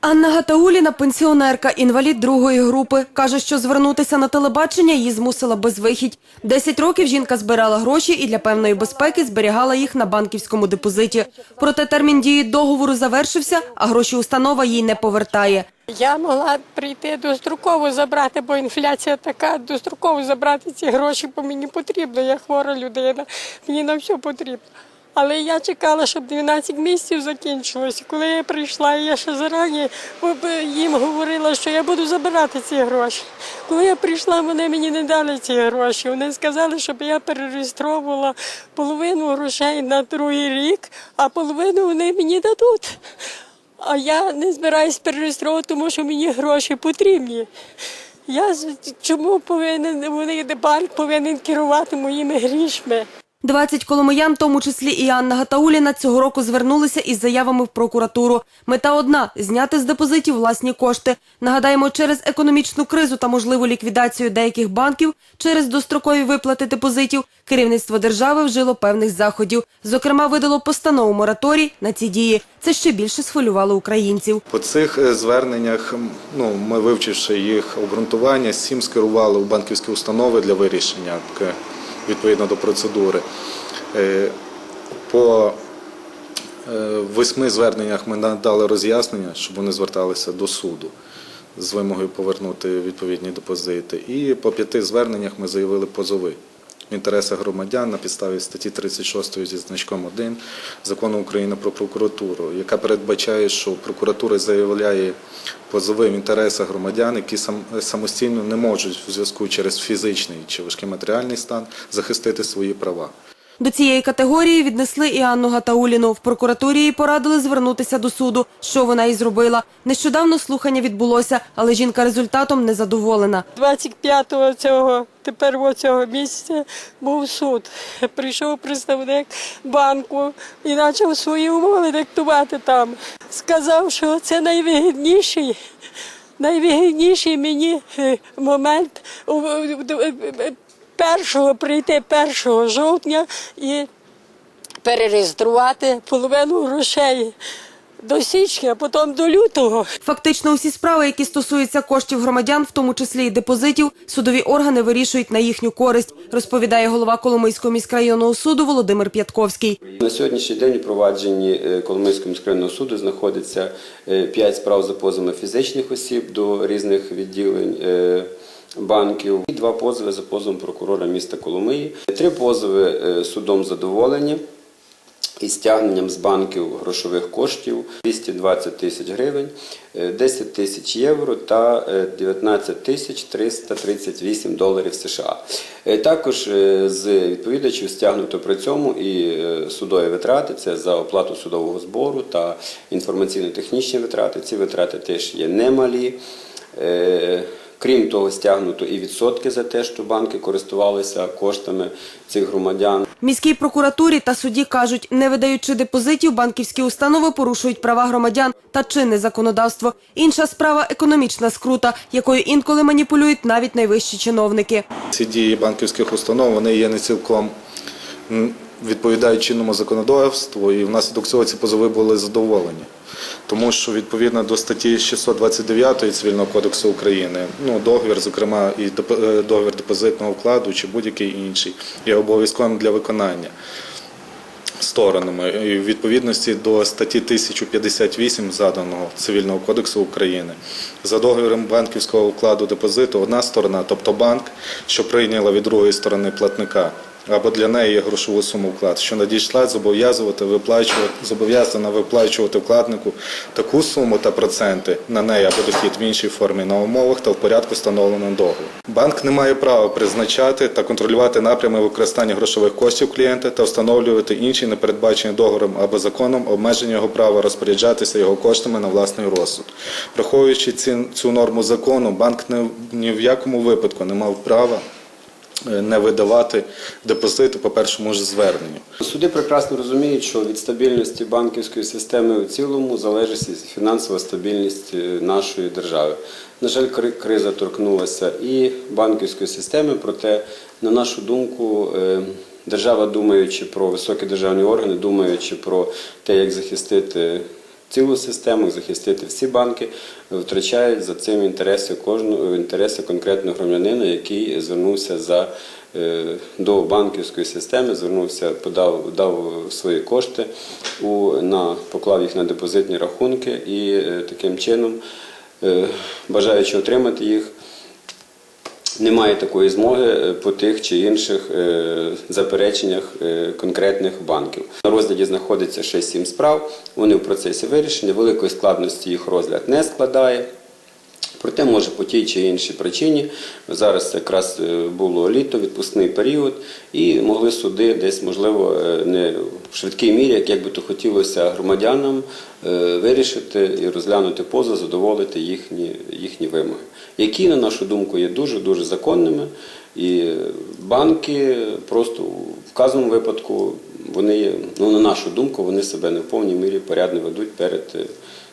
Анна Гатауліна – пенсіонерка, інвалід другої групи. Каже, що звернутися на телебачення її змусила безвихідь. Десять років жінка збирала гроші і для певної безпеки зберігала їх на банківському депозиті. Проте термін дії договору завершився, а гроші установа їй не повертає. Я могла прийти достроково забрати, бо інфляція така, достроково забрати ці гроші, бо мені потрібно. Я хвора людина, мені на все потрібно. Але я чекала, щоб 12 місяців закінчилося. Коли я прийшла, я ще зарані їм говорила, що я буду забирати ці гроші. Коли я прийшла, вони мені не дали ці гроші. Вони сказали, щоб я перереєстровувала половину грошей на другий рік, а половину вони мені дадуть. А я не збираюсь перереєстровувати, тому що мені гроші потрібні. Я чому повинен вони банк повинен керувати моїми грішми? 20 коломиян, тому числі і Анна Гатауліна, цього року звернулися із заявами в прокуратуру. Мета одна – зняти з депозитів власні кошти. Нагадаємо, через економічну кризу та можливу ліквідацію деяких банків, через дострокові виплати депозитів, керівництво держави вжило певних заходів. Зокрема, видало постанову мораторій на ці дії. Це ще більше схвилювало українців. По цих е, зверненнях, ну, ми вивчивши їх обґрунтування, сім скерували у банківські установи для вирішення відповідно до процедури. Е, По е, восьми зверненнях ми надали роз'яснення, щоб вони зверталися до суду з вимогою повернути відповідні депозити. І по п'яти зверненнях ми заявили позови в інтересах громадян на підставі статті 36 зі значком 1 закону України про прокуратуру, яка передбачає, що прокуратура заявляє позови в інтересах громадян, які сам- самостійно не можуть в зв'язку через фізичний чи важкий матеріальний стан захистити свої права. До цієї категорії віднесли і Анну Гатауліну. В прокуратурі їй порадили звернутися до суду, що вона і зробила. Нещодавно слухання відбулося, але жінка результатом не задоволена. 25-го цього тепер цього місяця був суд. Прийшов представник банку і почав свої умови диктувати там. Сказав, що це найвигідніший. Найвигідніший мені е, момент першого прийти 1 жовтня і перереєструвати половину грошей до січня, потім до лютого. Фактично усі справи, які стосуються коштів громадян, в тому числі і депозитів, судові органи вирішують на їхню користь, розповідає голова Коломийського міськрайонного суду Володимир П'ятковський. На сьогоднішній день у провадженні е, Коломийського міськрайонного суду знаходиться 5 справ за позовами фізичних осіб до різних відділень е, банків і два позови за позовом прокурора міста Коломиї. Три позови е, судом задоволені із стягненням з банків грошових коштів 220 тисяч гривень, е, 10 тисяч євро та е, 19 тисяч 338 доларів США. Е, Також е, з відповідачів стягнуто при цьому і е, судові витрати, це за оплату судового збору та інформаційно-технічні витрати. Ці витрати теж є немалі. Крім того, стягнуто і відсотки за те, що банки користувалися коштами цих громадян. Міській прокуратурі та суді кажуть, не видаючи депозитів, банківські установи порушують права громадян та чинне законодавство. Інша справа економічна скрута, якою інколи маніпулюють навіть найвищі чиновники. Ці дії банківських установ вони є не цілком відповідають чинному законодавству, і внаслідок цього ці позови були задоволені. Тому що відповідно до статті 629 Цивільного кодексу України, ну договір, зокрема, і е, договір депозитного вкладу чи будь-який інший, є обов'язковим для виконання сторонами і в відповідності до статті 1058 заданого Цивільного кодексу України. За договіром банківського вкладу депозиту одна сторона, тобто банк, що прийняла від другої сторони платника, або для неї грошову суму вклад, що надійшла зобов'язувати виплачувати зобов'язана виплачувати вкладнику таку суму та проценти на неї або дохід в іншій формі на умовах та в порядку встановленого договору. Банк не має права призначати та контролювати напрями використання грошових коштів клієнта та встановлювати інші непередбачені договором або законом обмеження його права розпоряджатися його коштами на власний розсуд. Враховуючи цю норму закону, банк не, ні в якому випадку не мав права не видавати депозити по першому ж зверненню. Суди прекрасно розуміють, що від стабільності банківської системи в цілому залежить фінансова стабільність е, нашої держави. На жаль, криза торкнулася і банківської системи, проте, на нашу думку, е, держава, думаючи про високі державні органи, думаючи про те, як захистити цілу систему, захистити всі банки, втрачають за цим інтереси кожного інтереси конкретного громадянина, який звернувся за е, до банківської системи, звернувся, подав дав свої кошти у на поклав їх на депозитні рахунки і е, таким чином, е, бажаючи отримати їх. Немає такої змоги е, по тих чи інших е, запереченнях е, конкретних банків. На розгляді знаходиться 6-7 справ, вони в процесі вирішення, великої складності їх розгляд не складає. Проте, може, по тій чи іншій причині, зараз якраз е, було літо, відпускний період, і могли суди десь, можливо, е, не в швидкій мірі, як, би то хотілося громадянам, е, вирішити і розглянути позов, задоволити їхні, їхні вимоги, які, на нашу думку, є дуже-дуже законними. І банки просто в вказаному випадку, вони, ну, на нашу думку, вони себе не в повній мірі порядно ведуть перед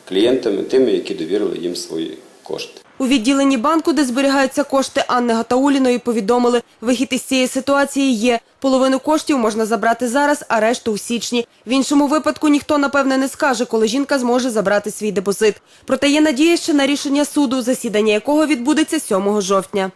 клієнтами, тими, які довірили їм свої кошти. У відділенні банку, де зберігаються кошти Анни Гатауліної, повідомили, вихід із цієї ситуації є. Половину коштів можна забрати зараз, а решту у січні. В іншому випадку ніхто, напевне, не скаже, коли жінка зможе забрати свій депозит. Проте є надія ще на рішення суду, засідання якого відбудеться 7 жовтня.